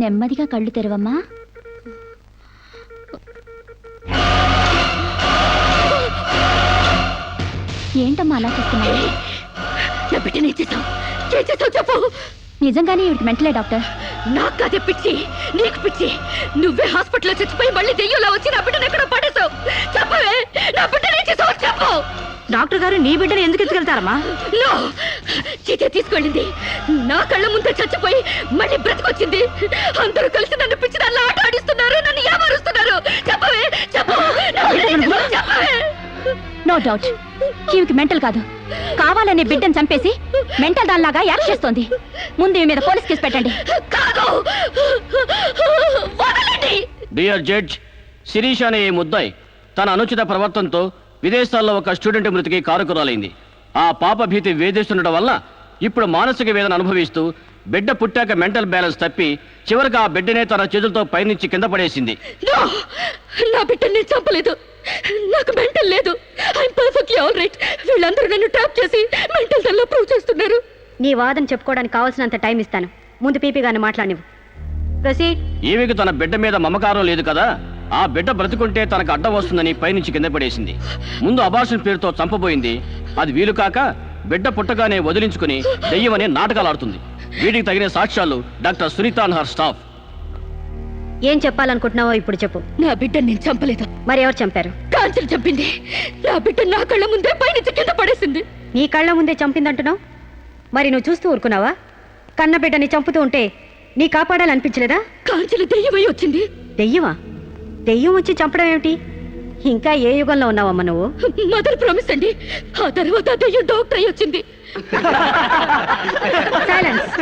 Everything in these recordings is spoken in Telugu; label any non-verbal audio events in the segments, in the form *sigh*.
నెమ్మదిగా కళ్ళు తెరవమ్మా. ఏంటమ్మా అలా చూస్తున్నావు? నా బిడ్డని ఇచ్చేసావు ఏం చేసావు చెప్పు. నిజంగానే ఇవిడికి మెంటలే డాక్టర్? నాకు అదే పిచ్చి. నీకు పిచ్చి. నువ్వే హాస్పిటల్లో చచ్చిపోయి మళ్ళీ దెయ్యంలో వచ్చి నా బిడ్డను ఎక్కడ పడేసావు చెప్పవే. నా బిడ్డని ఏం చేసావు చెప్పు. డాక్టర్ గారు నీ బిడ్డను ఎందుకు ఎత్తుకెళ్తారమ్మా? నో. చీతే తీసుకెళ్ళింది. నా కళ్ళ ముందే చచ్చిపోయి మళ్ళీ బ్రతికొచ్చింది. అందరూ కలిసి నన్ను పిచ్చి దానిలో ఆట ఆడిస్తున్నారు. నన్ను ఏమారుస్తున్నారు? చెప్పవే చెప్పు. నా బిడ్డని ఏం చేసావు? చెప్పవే. No doubt. ఈవికి మెంటల్ కాదు. కావాలనే బిడ్డను చంపేసి మెంటల్ దానిలాగా యాక్ట్ చేస్తోంది. ముందు ఈమె మీద పోలీస్ కేసు పెట్టండి. కాదు. వదలండి. డియర్ జడ్జ్ శిరీష్ అనే ఈ ముద్దాయి తన అనుచిత ప్రవర్తనతో విదేశాల్లో ఒక స్టూడెంట్ మృతికి కారుకురాలైంది ఆ పాప భీతి వేధిస్తుండటం వల్ల ఇప్పుడు మానసిక వేదన అనుభవిస్తూ బిడ్డ పుట్టాక మెంటల్ బ్యాలెన్స్ తప్పి చివరికి ఆ బిడ్డనే తన చేతులతో పైనుంచి కింద పడేసింది. నో! నా బిడ్డని నేను చంపలేదు. నాకు మెంటల్ లేదు. ఐఎమ్ పర్ఫెక్ట్లీ ఆల్ రైట్ వీళ్ళందరూ నన్ను ట్రాప్ చేసి మెంటల్ దానిలో ప్రూవ్ చేస్తున్నారు. నీ వాదన చెప్పుకోవడానికి కావాల్సినంత టైం ఇస్తాను. ముందు పీపీ గారిని మాట్లాడినివ్వు. ప్రొసీడ్. ఈమెకు తన బిడ్డ మీద మమకారం లేదు కదా? ఆ బిడ్డ బ్రతుకుంటే తనకు అడ్డం వస్తుందని పైనుంచి కింద పడేసింది. ముందు అబార్షన్ పేరుతో చంపబోయింది. అది వీలు కాక బిడ్డ పుట్టగానే వదిలించుకుని దెయ్యమని నాటకాలు ఆడుతుంది. వీటికి తగిన సాక్ష్యాలు doctor Sunitha and her staff. ఏం చెప్పాలనుకుంటున్నావో ఇప్పుడు చెప్పు. నా బిడ్డని నేను చంపలేదు. మరి ఎవరు చంపారు? కాంచెలు చంపింది. నా బిడ్డ నా కళ్ళ ముందే పైనుంచి కింద పడేసింది. నీ కళ్ళ ముందే చంపిందంటున్నావు? మరి నువ్వు చూస్తూ ఊరుకున్నావా? కన్న బిడ్డని చంపుతూ ఉంటే నీ కాపాడాలనిపించలేదా? కాంచెలు దెయ్యమై వచ్చింది. దెయ్యమా? దెయ్యం వచ్చి చంపడం ఏమిటి? ఇంకా ఏ యుగంలో ఉన్నావమ్మ నువ్వు? మదర్ ప్రామిస్ అండి. ఆ తర్వాత దెయ్యం డాక్టర్ అయి వచ్చింది. సైలెన్స్.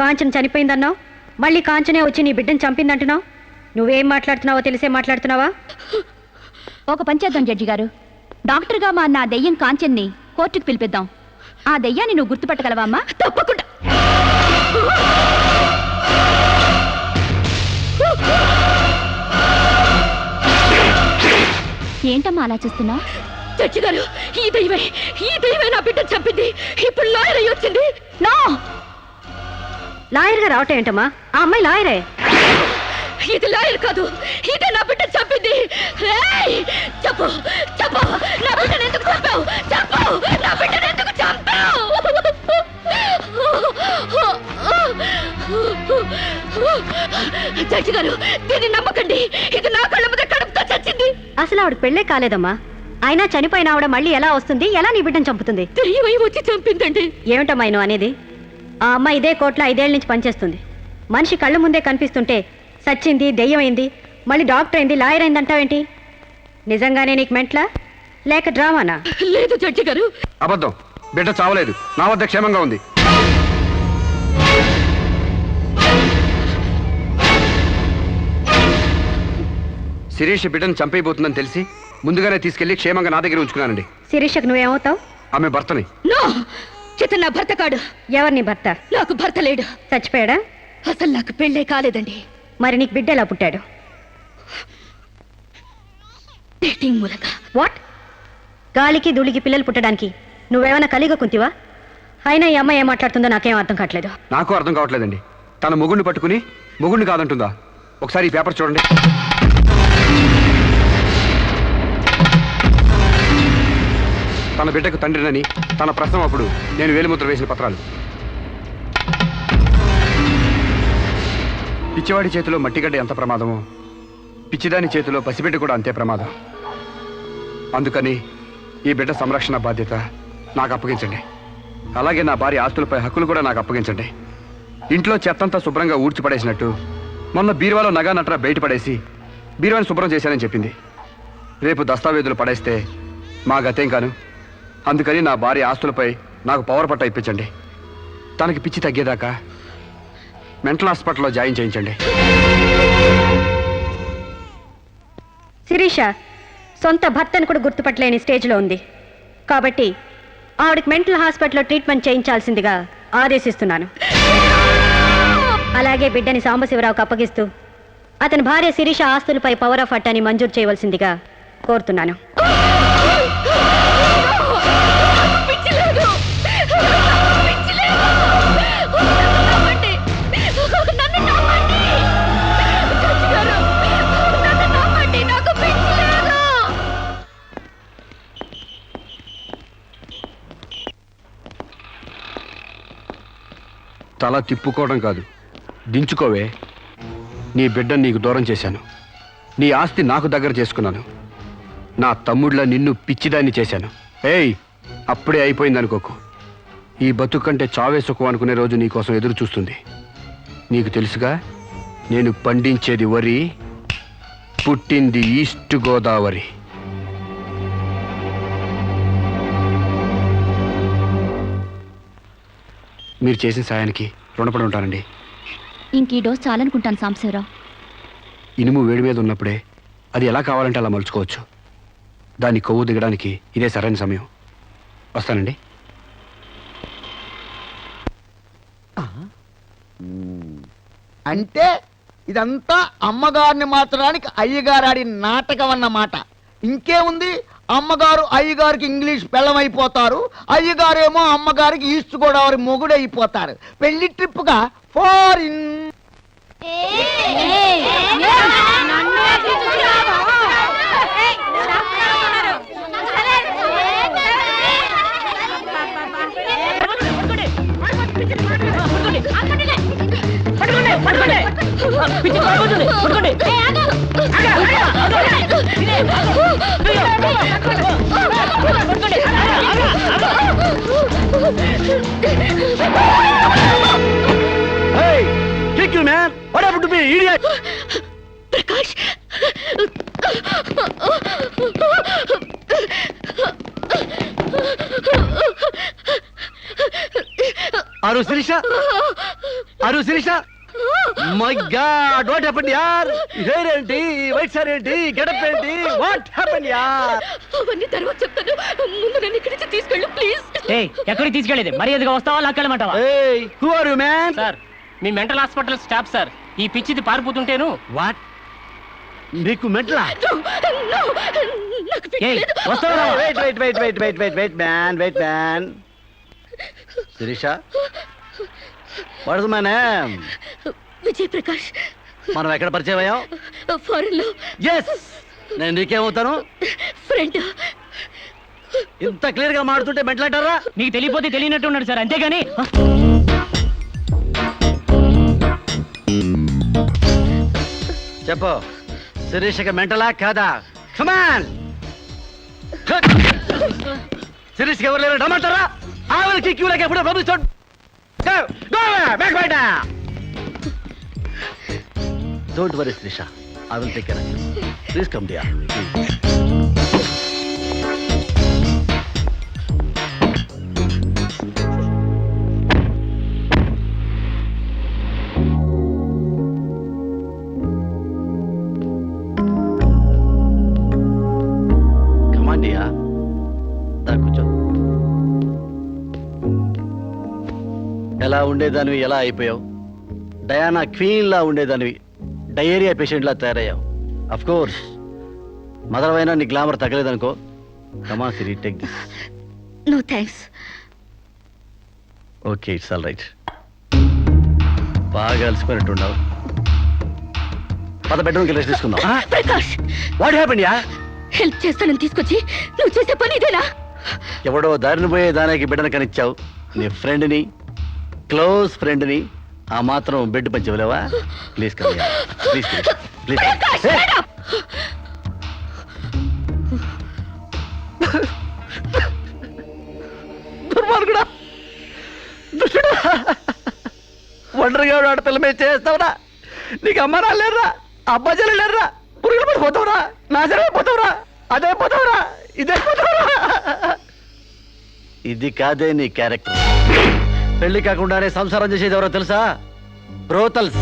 కాంచన చనిపోయిందన్నావు? మళ్ళీ కాంచనే వచ్చి నీ బిడ్డను చంపిందంటున్నావు? నువ్వేం మాట్లాడుతున్నావో తెలిసే మాట్లాడుతున్నావా? ఒక పంచేద్దాం జడ్జి గారు. డాక్టర్గా మా నా దెయ్యం కాంచెన్ని కోర్టుకు పిలిపిద్దాం. ఆ దెయ్యాన్ని నువ్వు గుర్తుపట్టగలవా అమ్మా? తప్పకుండా. ఏంటమ్మా అలా చూస్తున్నావు చచ్చి గారు ఈ దైవే ఈ దైవే నా బిడ్డ చంపింది. ఇప్పుడు లాయర్ అయి వచ్చింది. నో! లాయర్గా రావటం ఏంటమ్మా? ఆ అమ్మాయి లాయరే? ఇది లాయర్ కాదు ఇదే నా బిడ్డ చంపింది! చెప్పు చెప్పు. నా బిడ్డను ఎందుకు చంపావు? చెప్పు. నా బిడ్డను ఎందుకు చంపావు? చచ్చి గారు దీన్ని నమ్మకండి. ఇది నా కళ్ళ మీద కడుపుతో చచ్చింది. అసలు ఆవిడ పెళ్ళే కాలేదమ్మా. అయినా చనిపోయిన ఆవిడ మళ్ళీ ఎలా వస్తుంది? ఎలా నీ బిడ్డను చంపుతుంది? దెయ్యమై వచ్చి చంపిందండి. ఏమిటమ్మా నువ్వు అనేది? ఆ అమ్మాయి ఇదే కోట్లో ఐదేళ్ళ నుంచి పనిచేస్తుంది. మనిషి కళ్ళ ముందే కనిపిస్తుంటే సచ్చింది దెయ్యమైంది మళ్ళీ డాక్టర్ అయింది లాయర్ అయింది అంటావేంటి నిజంగానే నీకు మెంట్లా? లేక డ్రామానా? లేదు జడ్జి గారు. అబద్ధం. బిడ్డ చావలేదు. నా వద్ద క్షేమంగా ఉంది. శిరీష్ బిడ్డను చంపైపోతుందని తెలిసి ముందుగానే తీసుకెళ్ళి క్షేమంగా నా దగ్గర ఉంచుకున్నానండి. శిరీషకు నువ్వేమవుతావు? ఆమె భర్తని. నో! ఇతను నా భర్త కాడు. ఎవరు నీ భర్త? నాకు భర్త లేడు. చచ్చిపోయాడా? అసలు నాకు పెళ్ళే కాలేదండి. మరి నీకు బిడ్డ ఎలా పుట్టాడు? డేటింగ్ మూలంగా. వాట్ గాలికి ధూళికి పిల్లలు పుట్టడానికి నువ్వేమైనా కలిగ కుంతివా? అయినా ఈ అమ్మాయి ఏం మాట్లాడుతుందో నాకేం అర్థం కావట్లేదు. నాకు అర్థం కావట్లేదండి. తన మొగుడిని పట్టుకుని మొగుడిని కాదంటుందా? ఒకసారి ఈ పేపర్ చూడండి. తన బిడ్డకు తండ్రినని తన ప్రశ్న అప్పుడు నేను వేలిముద్ర వేసిన పత్రాలు. పిచ్చివాడి చేతిలో మట్టిగడ్డ ఎంత ప్రమాదమో పిచ్చిదాని చేతిలో పసిబిడ్డ కూడా అంతే ప్రమాదం. అందుకని ఈ బిడ్డ సంరక్షణ బాధ్యత నాకు అప్పగించండి. అలాగే నా భార్య ఆస్తులపై హక్కులు కూడా నాకు అప్పగించండి. ఇంట్లో చెత్తంతా శుభ్రంగా ఊడ్చిపడేసినట్టు మొన్న బీరువాలో నగా నట్రా బయటపడేసి బీరువాని శుభ్రం చేశానని చెప్పింది. రేపు దస్తావేజులు పడేస్తే మా గతేం కాను? అందుకని నా భార్య ఆస్తులపై నాకు పవర్ పట్ట ఇప్పించండి. తనకి పిచ్చి తగ్గేదాకా మెంటల్ హాస్పిటల్లో జాయిన్ చేయించండి. శిరీష సొంత భర్తను కూడా గుర్తుపట్టలేని స్టేజ్లో ఉంది. కాబట్టి ఆవిడకి మెంటల్ హాస్పిటల్లో ట్రీట్మెంట్ చేయించాల్సిందిగా ఆదేశిస్తున్నాను. అలాగే బిడ్డని సాంబశివరావుకు అప్పగిస్తూ అతని భార్య శిరీష ఆస్తులపై పవర్ ఆఫ్ అట్టాని మంజూరు చేయవలసిందిగా కోరుతున్నాను. తల తిప్పుకోవడం కాదు. దించుకోవే. నీ బిడ్డను నీకు దూరం చేశాను. నీ ఆస్తి నాకు దగ్గర చేసుకున్నాను. నా తమ్ముళ్ళ నిన్ను పిచ్చిదాన్ని చేశాను. ఏయ్ అప్పుడే అయిపోయింది అనుకోకు ఈ బతుకు కంటే చావే సుఖం అనుకునే రోజు నీకోసం ఎదురు చూస్తుంది. నీకు తెలుసుగా నేను పండించేది వరి పుట్టింది ఈస్ట్ గోదావరి. మీరు చేసిన సాయానికి రుణపడి ఉంటానండి. ఇంక ఈ డోస్ చాలనుకుంటాను సాంబశివరావు ఇనుము వేడి మీద ఉన్నప్పుడే అది ఎలా కావాలంటే అలా మలుచుకోవచ్చు. దాని కొవ్వు దిగడానికి ఇదే సరైన సమయం. వస్తానండి. అంటే ఇదంతా అమ్మగారిని మార్చడానికి అయ్యగారు ఆడిన నాటకం అన్నమాట. ఇంకేముంది? అమ్మగారు అయ్యగారికి ఇంగ్లీష్ పెళ్ళమైపోతారు అయ్యగారేమో అమ్మగారికి ఈస్ట్ గోదావరి మొగుడైపోతారు పెళ్ళి ట్రిప్గా ఫారిన్ ప్రకాష్ అరు శిరీష అరు Sirisha my god what happened యార్ హెయిర్ ఏంటి? వైట్ సార్ ఏంటి? గెటప్ ఏంటి? వాట్ హ్యాపెండ్ యార్ అవన్నీ తర్వాత చెప్తాను. ముందు నన్ను ఇక్కడి నుంచి తీసుకెళ్ళు ప్లీజ్ ఏయ్ ఎక్కడికి తీసుకెళ్ళేది? మర్యాదగా వస్తావా? లాక్కెళ్ళమంటావా? ఏయ్ who are you man sir me mental hospital staff sir ఈ పిచ్చిది పారిపోతుంటేను? వాట్ నీకు మెంట్లా? Wait wait wait wait wait wait wait man wait man Sirisha what is my name Vijay Prakash మనం ఎక్కడ పరిచయం అయ్యాం? ఫారెన్లో. ఎస్ నేను నీకేమవుతాను? ఫ్రెండ్ ఇంత క్లియర్గా మాడుతుంటే మెంటలంటారా? నీకు తెలియపోతే తెలియనట్టు ఉన్నాడు సార్ అంతేగాని చెప్పు. శిరీషకి మెంటలా? కాదా? కమాన్ శిరీష్కి ఎవరు లేరు? రమ్మంటారా? ఆవిడకి క్యూలకి ఎప్పుడో పంపిస్తాడు don't worry Shrisha. I will take care please come dear ఉండేదానివి ఎలా అయిపోయావు? డయానా క్వీన్ లా ఉండేదానివి. డయేరియా పేషెంట్ లా తయారయ్యావు అఫ్ కోర్స్ నీ గ్లామర్ తగ్గలేదనుకో. కమా Siri take this no thanks okay it's all right బాగా అలసిపోయినట్టున్నావు. పద బెడ్రూమ్కి రెస్ట్ తీసుకుందాం. ప్రకాష్! వాట్ హ్యాపెన్ యా హెల్ప్ చేస్తానని తీసుకొచ్చి నువ్వు చేసే పని ఇదేనా? ఎవడో దారిని పోయే దానికి బిడ్డను కనిచ్చావు. నీ ఫ్రెండ్ని క్లోజ్ ఫ్రెండ్ని ఆ మాత్రం బెడ్ పంచి ఇవ్వలేవా ప్లీజ్ కమ్ ప్లీజ్ ప్లీజ్! దుర్మార్గుడా! దుష్టుడా! ఒంటరిగా ఆడపిల్ల మీద చేస్తావురా. నీకు అమ్మ రాలేరా అబ్బా లేరా పురుగులు పడిపోతావురా నాశనం పోతావురా అదే పోతావురా ఇదే పోతావురా. ఇది కాదే నీ క్యారెక్టర్. పెళ్ళి కాకుండానే సంసారం చేసేది ఎవరో తెలుసా? బ్రోతల్స్.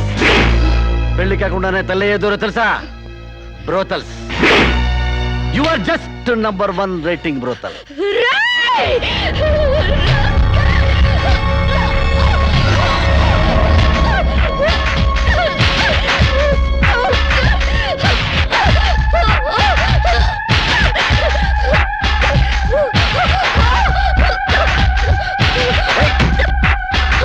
పెళ్ళి కాకుండానే తల్లి ఏదోరో తెలుసా? Brothels. You are just number one rating brothel.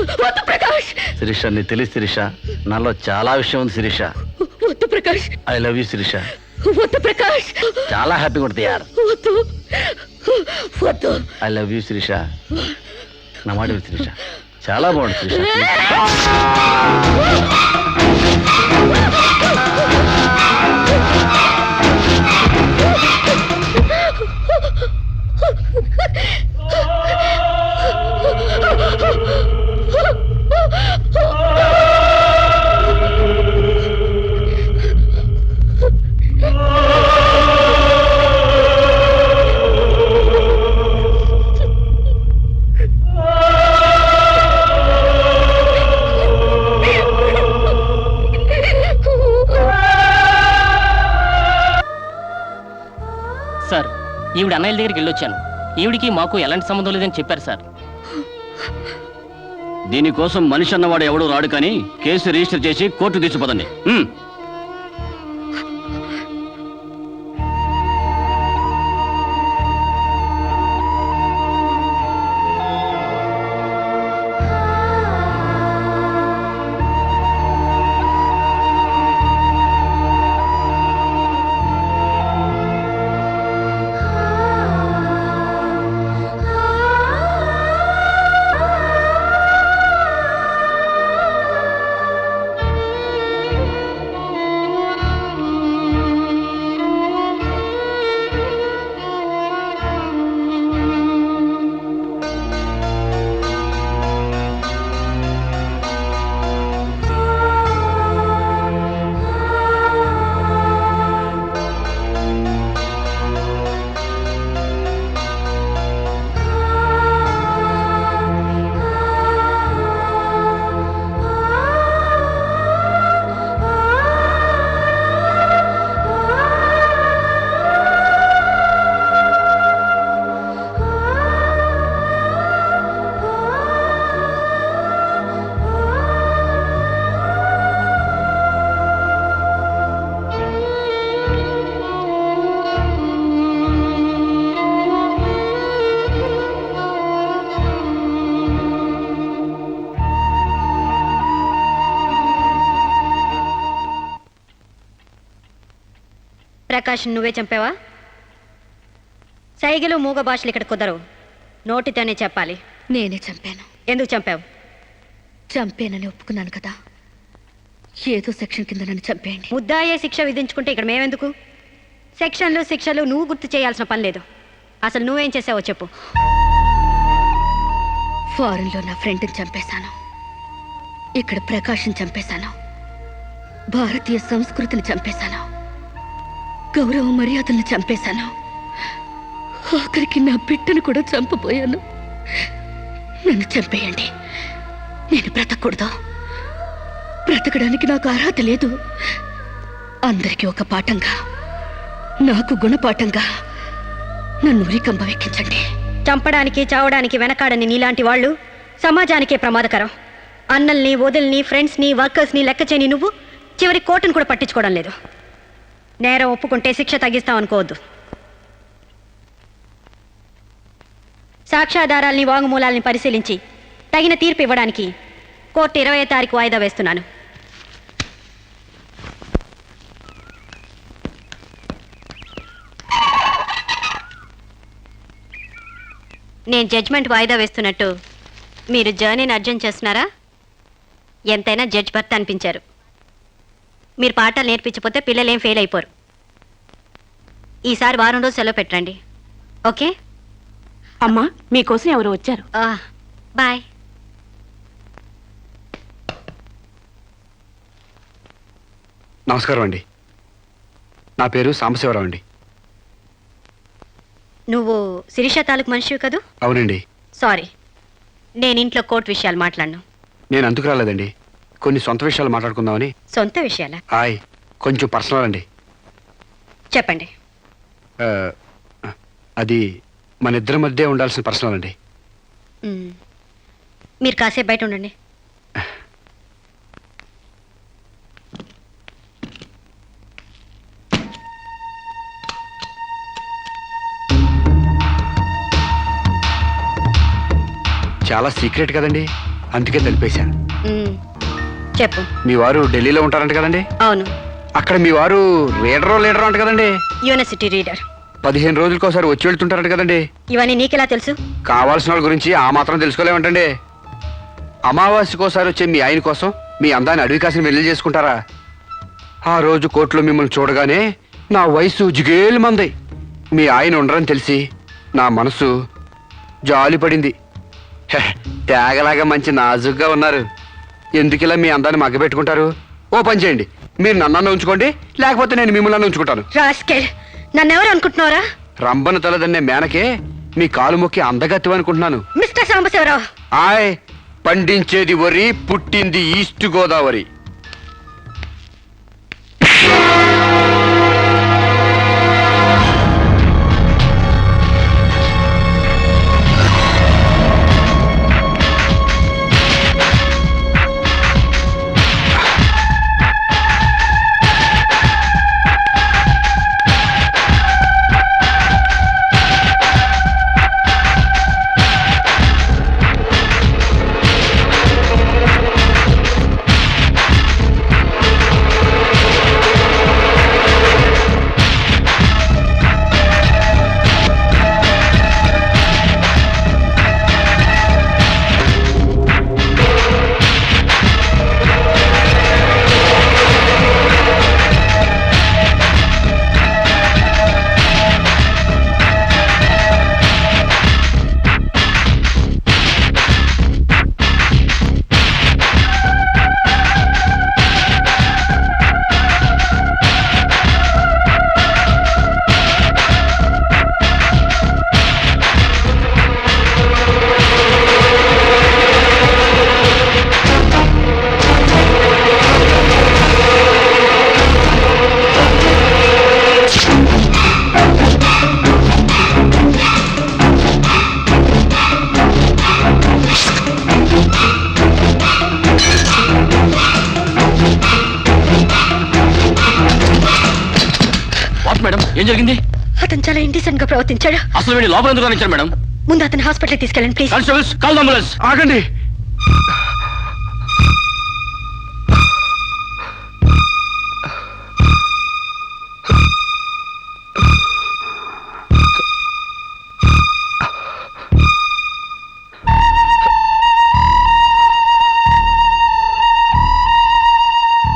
వద్దు ప్రకాష్. శిరీష నీ తెలిసి శిరీష. నాలో చాలా విషయం ఉంది శిరీష. వద్దు Prakash. I love you Sirisha. వద్దు ప్రకాష్. చాలా హ్యాపీగా ఉంటుంది యార్. వద్దు. వద్దు. I love you Sirisha. నా మాట విను శిరీష. చాలా బాగుంది శిరీష. *laughs* ఈవిడ అన్నయ్యల దగ్గరికి వెళ్ళొచ్చాను. ఈవిడికి మాకు ఎలాంటి సంబంధం లేదని చెప్పారు సార్. దీనికోసం మనిషి అన్నవాడు ఎవడూ రాడు కానీ కేసు రిజిస్టర్ చేసి కోర్టు తీసుకుపోదండి. ప్రకాష్ నువ్వే చంపావా? సైగలు మూగ భాషలు ఇక్కడ కుదరవు. నోటితోనే చెప్పాలి. నేనే చంపాను. ఎందుకు చంపావు? చంపానని ఒప్పుకున్నాను కదా. ఏదో సెక్షన్ కింద నన్ను చంపేయండి. ముద్దాయే శిక్ష విధించుకుంటే ఇక్కడ మేమెందుకు? సెక్షన్లు శిక్షలు నువ్వు గుర్తు చేయాల్సిన పని లేదు. అసలు నువ్వేం చేసావో చెప్పు. ఫారెన్లో నా ఫ్రెండ్ని చంపేశాను. ఇక్కడ ప్రకాశం చంపేశాను. భారతీయ సంస్కృతిని చంపేశాను. గౌరవ మర్యాదలను చంపేశాను. ఆఖరికి నా బిడ్డను కూడా చంపబోయాను. నన్ను చంపేయండి. నేను బ్రతకూడదు. బ్రతకడానికి నాకు అర్హత లేదు. అందరికీ ఒక పాఠంగా నాకు గుణపాఠంగా నన్ను ఉరికంబ ఎక్కించండి చంపడానికి చావడానికి వెనకాడని నీలాంటి వాళ్ళు సమాజానికే ప్రమాదకరం. అన్నల్ని వదిల్ని ఫ్రెండ్స్ని వర్కర్స్ని లెక్క చేయని నువ్వు చివరి కోర్టును కూడా పట్టించుకోవడం లేదు. నేరం ఒప్పుకుంటే శిక్ష తగ్గిస్తాం అనుకోవద్దు. సాక్ష్యాధారాల్ని వాంగ్మూలాల్ని పరిశీలించి తగిన తీర్పు ఇవ్వడానికి కోర్టు ఇరవై తారీఖు వాయిదా వేస్తున్నాను. నేను జడ్జ్మెంట్ వాయిదా వేస్తున్నట్టు మీరు జర్నీని అర్జెంట్ చేస్తున్నారా? ఎంతైనా జడ్జ్ భర్త అనిపించారు. మీరు పాఠాలు నేర్పించకపోతే పిల్లలు ఏం ఫెయిల్ అయిపోరు. ఈసారి వారం రోజు సెలవు పెట్టండి. ఓకే? అమ్మా మీకోసం ఎవరు వచ్చారు. ఆ, బాయ్. నమస్కారం అండి. నా పేరు సాంబశివరావు అండి. నువ్వు శిరీష తాలూకు మనిషివి కదూ? అవునండి. సారీ. నేను ఇంట్లో కోర్టు విషయాలు మాట్లాడను. నేను అందుకు రాలేదండి. కొన్ని సొంత విషయాలు మాట్లాడుకుందామని. సొంత విషయాలా? హాయ్ కొంచెం పర్సనల్ అండి. చెప్పండి. అది మన ఇద్దరి మధ్య ఉండాల్సిన పర్సనల్ అండి. మీరు కాసేపు బయట ఉండండి. చాలా సీక్రెట్ కదండి అందుకే తెలిపేశాను చెప్పు. మీ వారు ఢిల్లీలో ఉంటారంట కదండి? అవును. అక్కడ మీ వారు రీడరో లీడరో అంట కదండి? University reader. పదిహేను రోజులకోసారి వచ్చి వెళ్తుంటారంట కదండి? ఇవన్నీ నీకెలా తెలుసు? కావాల్సిన వాళ్ళ గురించి ఆ మాత్రం తెలుసుకోలేమంటండి. అమావాస్యకోసారి వచ్చే మీ ఆయన కోసం మీ అందాన్ని అడవి కాసిన వెళ్ళి చేసుకుంటారా? ఆ రోజు కోర్టులో మిమ్మల్ని చూడగానే నా వయసు జిగేలు మంది. మీ ఆయన ఉండరని తెలిసి నా మనసు జాలి పడింది హె, తేగలాగా మంచి నాజుగ్గా ఉన్నారు. ఎందుకు ఇలా మీ అందాన్ని మగ్గబెట్టుకుంటారు ఓ పని చేయండి. మీరు నన్నన్న ఉంచుకోండి లేకపోతే నేను మిమ్మల్ని ఉంచుకుంటాను. రాస్కెల్ నన్నెవరు అనుకుంటున్నారా రంబన తలదన్నే మేనకే మీ కాలు మొక్కి అందగత్తి అనుకుంటున్నాను. మిస్టర్ సాంబశివరావు. ఆయ్ పండించేది వరి పుట్టింది ఈస్ట్ గోదావరి. ఏం జరిగింది? అతను చాలా ఇండిసెంట్గా ప్రవర్తించాడు. అసలు వీడి లోపల ఎందుకు రానిచ్చారు మేడం? ముందు అతను హాస్పిటల్ తీసుకెళ్ళండి ప్లీజ్ కానిస్టేబుల్స్ కాల్ అంబులెన్స్ ఆగండి.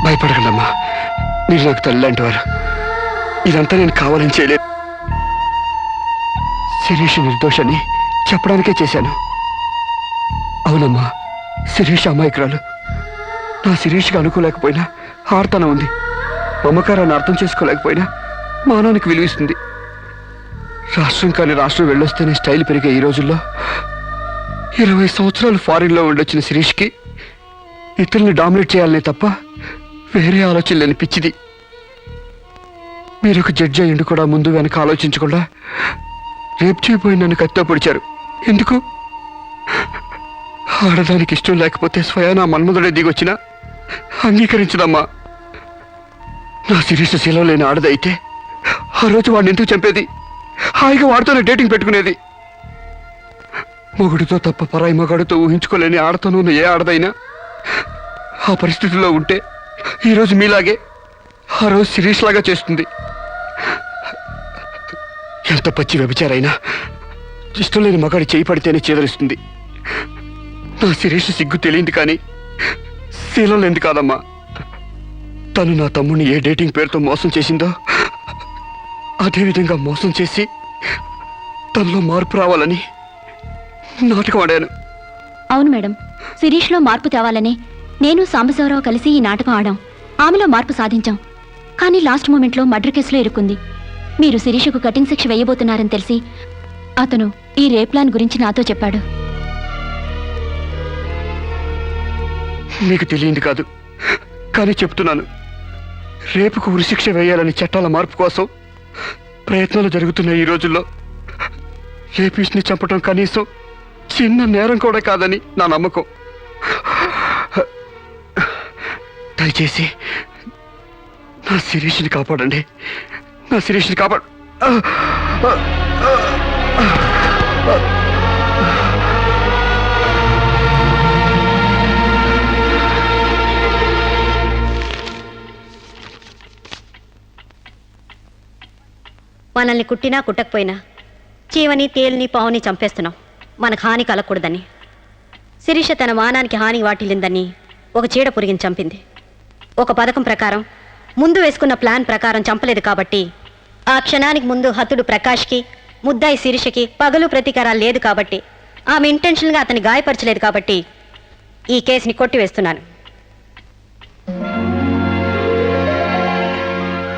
భయపడకండమ్మా. మీరు నాకు తల్లి లాంటి వారు. ఇదంతా నేను కావాలని చేయలేదు. శిరీష్ నిర్దోషని చెప్పడానికే చేశాను. అవునమ్మా శిరీష్ అమాయకురాలు. నా శిరీష్కి అనుకోలేకపోయినా ఆర్తన ఉంది. మమకారాన్ని అర్థం చేసుకోలేకపోయినా మానవునికి విలువిస్తుంది రాష్ట్రం కానీ రాష్ట్రం వెళ్ళొస్తేనే స్టైల్ పెరిగే ఈ రోజుల్లో ఇరవై సంవత్సరాలు ఫారిన్లో ఉండొచ్చిన శిరీష్కి ఇతరుల్ని డామినేట్ చేయాలనే తప్ప వేరే ఆలోచన లేని పిచ్చిది. మీరు ఒక జడ్జి అయ్యిండు కూడా ముందు వెనక ఆలోచించకుండా రేపు చేయబోయి నన్ను కత్తితో పొడిచారు. ఎందుకు? ఆడదానికి ఇష్టం లేకపోతే స్వయానా మన్మధుడే దిగొచ్చినా అంగీకరించదమ్మా. నా శిరీష శీలం లేని ఆడదైతే ఆ రోజు వాడిని ఎందుకు చంపేది? హాయిగా వాడితోనే డేటింగ్ పెట్టుకునేది. మొగుడితో తప్ప పరాయి మగాడితో ఊహించుకోలేని ఆడతోనూ ఏ ఆడదైనా? ఆ పరిస్థితుల్లో ఉంటే ఈరోజు మీలాగే ఆ రోజు సిరీస్ లాగా చేస్తుంది. ఎంత పచ్చి వ్యభిచారైనా? ఇష్టం లేని మగాడి చేయి పడితేనే చేదరిస్తుంది. నా శిరీష్ సిగ్గు తెలియదు కానీ శీలం లేదు కాదమ్మా. తను నా తమ్ముడిని ఏ డేటింగ్ పేరుతో మోసం చేసిందో అదేవిధంగా మోసం చేసి తనలో మార్పు రావాలని నాటకం ఆడాను. అవును మేడం శిరీష్లో మార్పు తేవాలని నేను సాంబశివరావు కలిసి ఈ నాటకం ఆడాం. ఆమెలో మార్పు సాధించాం. కానీ లాస్ట్ మూమెంట్లో మర్డర్ కేసులో ఇరుక్కుంది. మీరు శిరీషకు కఠిన శిక్ష వేయబోతున్నారని తెలిసి అతను ఈ రేప్లాన్ గురించి నాతో చెప్పాడు. మీకు తెలియంది కాదు. కానీ చెప్తున్నాను. రేపుకు ఉరిశిక్ష వేయాలని చట్టాల మార్పు కోసం ప్రయత్నాలు జరుగుతున్న ఈ రోజుల్లో. రేపిస్ని చంపటం కనీసం చిన్న నేరం కూడా కాదని నా నమ్మకం. దయచేసి నా శిరీష్ని కాపాడండి. నా శిరీష్ని కాపాడు మనల్ని కుట్టినా కుట్టకపోయినా చీవని తేలిని పావుని చంపేస్తున్నాం. మనకు హాని కలగకూడదని. శిరీష తన మానానికి హాని వాటిల్లిందని ఒక చీడ పురిగిని చంపింది. ఒక పథకం ప్రకారం ముందు వేసుకున్న ప్లాన్ ప్రకారం చంపలేదు కాబట్టి ఆ క్షణానికి ముందు హతుడు ప్రకాష్కి ముద్దాయి శిరీషకి పగలు ప్రతీకారాలు లేదు కాబట్టి ఆమె ఇంటెన్షన్గా అతన్ని గాయపరచలేదు కాబట్టి ఈ కేసుని కొట్టివేస్తున్నాను.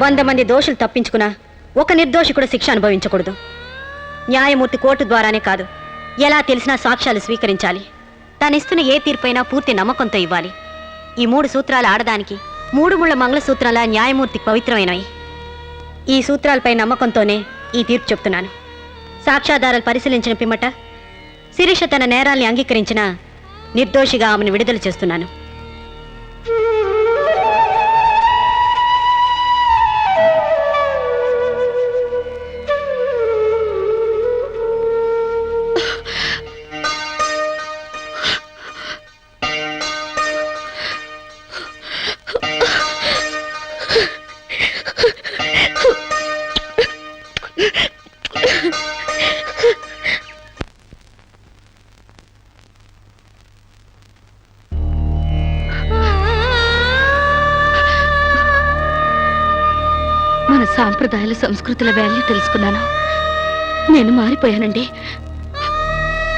వంద మంది దోషులు తప్పించుకున్నా ఒక నిర్దోషి కూడా శిక్ష అనుభవించకూడదు. న్యాయమూర్తి కోర్టు ద్వారానే కాదు ఎలా తెలిసినా సాక్ష్యాలు స్వీకరించాలి. తనిస్తున్న ఏ తీర్పైనా పూర్తి నమ్మకంతో ఇవ్వాలి. ఈ మూడు సూత్రాలు ఆడదానికి మూడు ముళ్ళ మంగళసూత్రాల న్యాయమూర్తి పవిత్రమైనవి. ఈ సూత్రాలపై నమ్మకంతోనే ఈ తీర్పు చెప్తున్నాను. సాక్ష్యాధారాలు పరిశీలించిన పిమ్మట శిరీష తన నేరాల్ని అంగీకరించిన నిర్దోషిగా ఆమెను విడుదల చేస్తున్నాను. సాంప్రదాయాల సంస్కృతుల వాల్యూ తెలుసుకున్నాను. నేను మారిపోయానండి.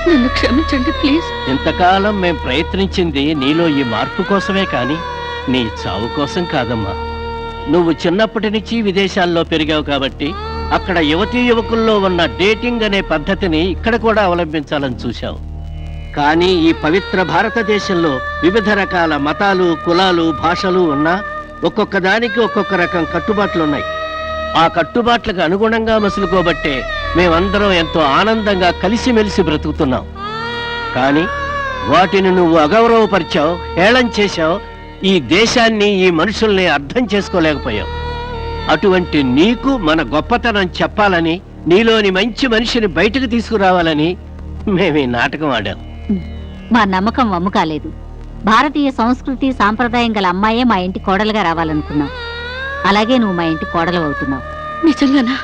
నన్ను క్షమించండి ప్లీజ్. ఇంతకాలం మేం ప్రయత్నించింది నీలో ఈ మార్పు కోసమే కాని నీ చావు కోసం కాదమ్మా. నువ్వు చిన్నప్పటి నుంచి విదేశాల్లో పెరిగావు కాబట్టి అక్కడ యువతీ యువకుల్లో ఉన్న డేటింగ్ అనే పద్ధతిని ఇక్కడ కూడా అవలంబించాలని చూశావు. కానీ ఈ పవిత్ర భారతదేశంలో వివిధ రకాల మతాలు కులాలు భాషలు ఉన్నా ఒక్కొక్క దానికి ఒక్కొక్క రకం కట్టుబాట్లున్నాయి. ఆ కట్టుబాట్లకు అనుగుణంగా మసులుకోబట్టే మేమందరం ఎంతో ఆనందంగా కలిసిమెలిసి బ్రతుకుతున్నాం. కానీ వాటిని నువ్వు అగౌరవపరిచావు హేళం చేశావు ఈ దేశాన్ని ఈ మనుషుల్ని అర్థం చేసుకోలేకపోయావు. అటువంటి నీకు మన గొప్పతనం చెప్పాలని నీలోని మంచి మనిషిని బయటకు తీసుకురావాలని మేము ఈ నాటకం ఆడాం. మా నమ్మకం వమ్ము కాలేదు భారతీయ సంస్కృతి సాంప్రదాయం గల అమ్మాయే మా ఇంటి కోడలుగా రావాలనుకున్నాం. అలాగే నువ్వు మా ఇంటి కోడలు అవుతున్నావు. నిజంగానా?